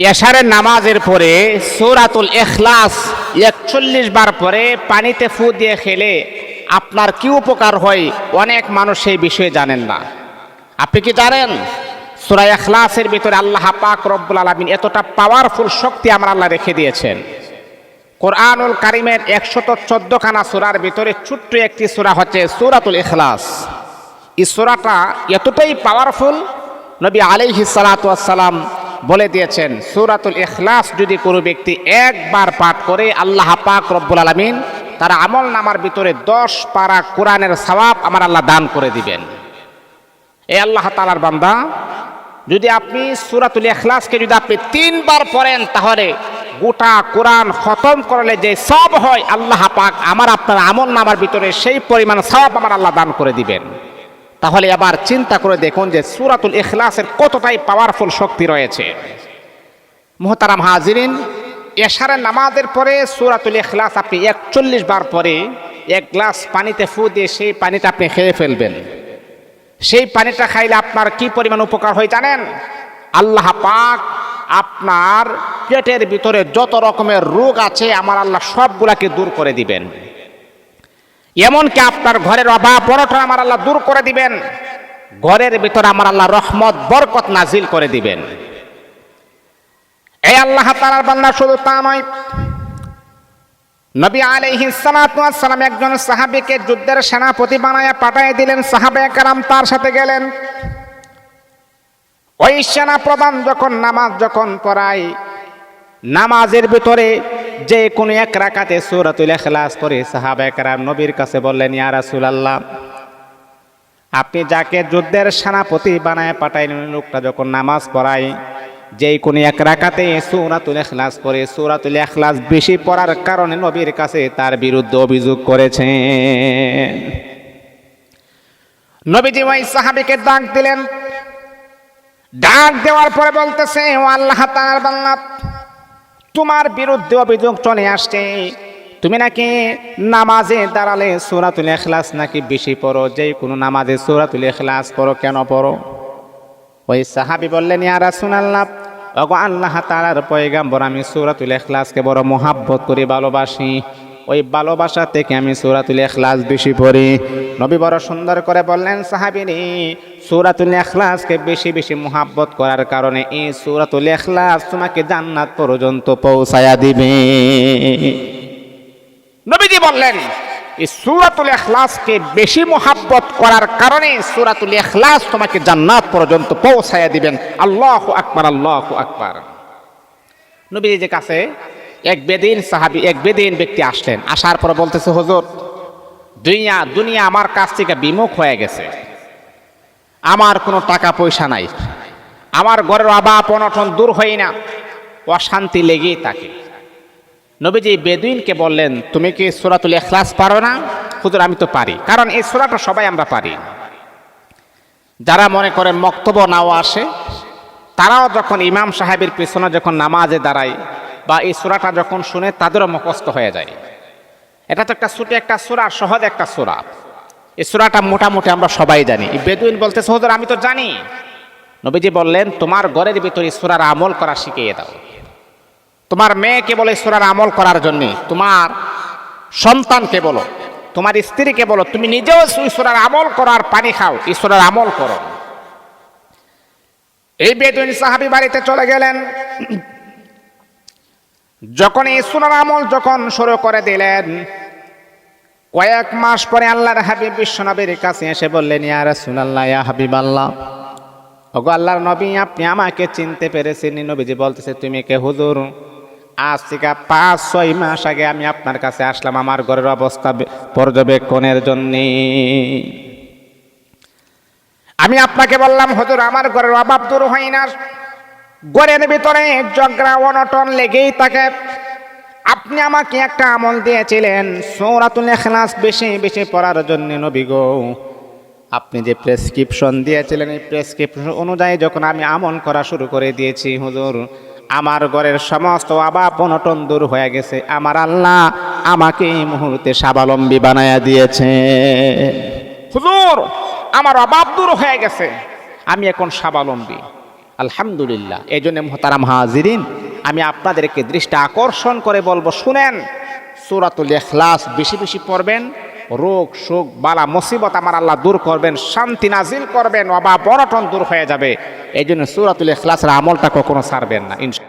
এশারের নামাজের পরে সৌরাতুল এখলাস একচল্লিশ বার পরে পানিতে ফু দিয়ে খেলে আপনার কি উপকার হয়? অনেক মানুষ সেই বিষয়ে জানেন না। আপনি কি জানেন? সুরা এখলাসের ভিতরে আল্লাহ পাক রব্বুল আলমিন এতটা পাওয়ারফুল শক্তি আমার আল্লাহ রেখে দিয়েছেন। কোরআনুল কারিমের একশত চোদ্দ খানা সুরার ভিতরে ছোট্ট একটি সুরা হচ্ছে সুরাতুল এখলাস এই সুরাটা এতটাই পাওয়ারফুল নবী আলাইহি সালাম বলে দিয়েছেন, সুরাতুল ইখলাস যদি কোনো ব্যক্তি একবার পাঠ করে, আল্লাহ পাক রব্বুল আলমিন তার আমল নামার ভিতরে দশ পারা কোরআনের সওয়াব আমার আল্লাহ দান করে দিবেন। এ আল্লাহ তালার বান্দা, যদি আপনি সুরাতুল ইখলাসকে যদি আপনি তিনবার পড়েন, তাহলে গোটা কোরআন খতম করলে যে সব হয়, আল্লাহ পাক আমার আপনার আমল নামার ভিতরে সেই পরিমাণ সব আমার আল্লাহ দান করে দিবেন। তাহলে আবার চিন্তা করে দেখুন যে সুরাতুল ইখলাসের কতটাই পাওয়ারফুল শক্তি রয়েছে। মোহতারাম হাজিরিন, এশারের নামাজের পরে সুরাতুল ইখলাস আপনি একচল্লিশ বার পরে এক গ্লাস পানিতে ফু দিয়ে সেই পানিটা আপনি খেয়ে ফেলবেন। সেই পানিটা খাইলে আপনার কি পরিমাণ উপকার হয় জানেন? আল্লাহ পাক আপনার পেটের ভিতরে যত রকমের রোগ আছে, আমার আল্লাহ সবগুলাকে দূর করে দিবেন। এমনকি আপনার ঘরের অভাব বড়টা আমার আল্লাহ দূর করে দিবেন। ঘরের ভিতরে আমার আল্লাহ রহমত, বরকত নাজিল করে দিবেন। এই আল্লাহ তালার বান্দা শুধু তা নয়, নবী আলাইহি সালাম একজন সাহাবীকে যুদ্ধের সেনাপতি বানায় পাঠিয়ে দিলেন, সাহাবে কারাম তার সাথে গেলেন। ওই সেনা প্রধান যখন নামাজ যখন পড়ায়, নামাজের ভিতরে যে কোনো এক রাকাতে সূরাতুল ইখলাস পড়ে সাহাবে কারাম নবীর কাছে বললেন, ইয়া রাসূলুল্লাহ, আপনি যাকে যুদ্ধের সেনাপতি বানায় পাঠাইলেন লোকটা যখন নামাজ পড়ায়, যেই কোনো এক রাকাতে সূরাতুল ইখলাস করে সূরাতুল ইখলাস বেশি পড়ার কারণে নবীর কাছে তার বিরুদ্ধে অভিযোগ করেছেন। নবীজি ওই সাহাবীকে ডাক দিলেন। ডাক দেওয়ার পরে বলতেছে, ও আল্লাহ, তার বান্দা তোমার বিরুদ্ধে অভিযোগ চলে আসছে। তুমি নাকি নামাজে দাঁড়ালে সুরাতুল এখলাস নাকি বেশি পড়ো? যে কোনো নামাজে সুরাতুল এখলাস পড়ো, কেন পড়ো? ওই সাহাবি বললেন, ইয়া রাসূলুল্লাহ ভগবান আল্লাহ তাআলার পয়গাম্বর, আমি সুরাতুল এখলাসকে বড় মোহাব্বত করে, ভালোবাসি। ওই ভালোবাসা থেকে আমি সূরাতুল এখলাস বেশি পড়ি। নবী বড় সুন্দর করে বললেন, সাহাবিনী, সূরাতুল এখলাসকে বেশি বেশি মোহাব্বত করার কারণে এই সূরাতুল ইখলাস তোমাকে জান্নাত পর্যন্ত পৌঁছায়া দিবে। নবীজি বললেন, এই সুরাতুল এখলাসকে বেশি মোহাব্বত করার কারণে সুরাতুল এখলাস তোমাকে জান্নাত পর্যন্ত পৌঁছাইয়া দিবেন। আল্লাহ আকবার আল্লাহ আকবার। নবীজির কাছে এক বেদিন সাহাবি, এক বেদিন ব্যক্তি আসলেন। আসার পর বলতেছে, হুজুর, দুনিয়া দুনিয়া আমার কাছ থেকে বিমুখ হয়ে গেছে। আমার কোনো টাকা পয়সা নাই। আমার ঘরের অভাব, অনটন দূর হয় না। অশান্তি লেগেই থাকে। নবীজি বেদুইনকে বললেন, তুমি কি সুরাতুল এখলাস পারো না? হুজুর, আমি তো পারি। কারণ এই সুরাটা সবাই আমরা পারি। যারা মনে করেন মক্তব্য নাও আসে, তারাও যখন ইমাম সাহেবের পেছনে যখন নামাজে দাঁড়ায় বা এই সুরাটা যখন শুনে তাদেরও মুখস্থ হয়ে যায়। এটা তো একটা ছোট একটা সুরা, সহজ একটা সুরা। এই সুরাটা মোটামুটি আমরা সবাই জানি। বেদুইন বলতে হুজুর, আমি তো জানি। নবীজি বললেন, তোমার ঘরের ভিতরে সুরার আমল করা শিখিয়ে দাও। তোমার মেয়েকে বলে সুরার আমল করার জন্য। তোমার সন্তানকে বলো। তোমার স্ত্রীকে বলো, তুমি নিজেও ঈশ্বরার আমল করো আর পানি খাও। ঈশ্বরের আমল করো। এই বেদুইন সাহাবি বাড়িতে চলে গেলেন। যখন ঈশ্বরের আমল যখন শুরু করে দিলেন, কয়েক মাস পরে আল্লাহর হাবিব বিশ্বনবীর কাছে এসে বললেন, ইয়া রাসূলুল্লাহ, ইয়া হাবিব আল্লাহ ওগো আল্লাহর নবী, আপনি আমাকে চিনতে পেরেছেন। নবীজি বলতেছে, তুমি কে হুজুর? আজ থেকে পাঁচ, ছয় মাস আগে আমি আপনার কাছে আসলাম, আমার ঘরের অবস্থা পর্যবেক্ষণের জন্য। আমি আপনাকে বললাম, হুজুর, আমার ঘরের অভাব দূর হয় না। ঘরের ভিতরে জগরা অনটন লেগেই থাকে। আপনি আমাকে একটা আমল দিয়েছিলেন, সৌরাতুল এখলাস বেশি বেশি পড়ার জন্য নবী গো। আপনি যে প্রেসক্রিপশন দিয়েছিলেন, এই প্রেসক্রিপশন অনুযায়ী যখন আমি আমল করা শুরু করে দিয়েছি, হুজুর, আমার ঘরের সমস্ত অভাব, অনটন দূর হয়ে গেছে। আমার আল্লাহ আমাকে এই মুহূর্তে স্বাবলম্বী বানায়া দিয়েছে। হুজুর, আমার অভাব দূর হয়ে গেছে। আমি এখন স্বাবলম্বী। আলহামদুলিল্লাহ। এই জন্য মোহতারাম হাজিরিন, আমি আপনাদেরকে দৃষ্টি আকর্ষণ করে বলব, শুনেন, সুরাতুল এখলাস বেশি বেশি পড়বেন, রোগ, শোক, বালা, মুসিবত আমার আল্লাহ দূর করবেন, শান্তি নাজিল করবেন অবা বড়টন দূর হয়ে যাবে। এই জন্য সুরাতুল এখলাসের আমলটা কখনো ছাড়বেন না, ইনশা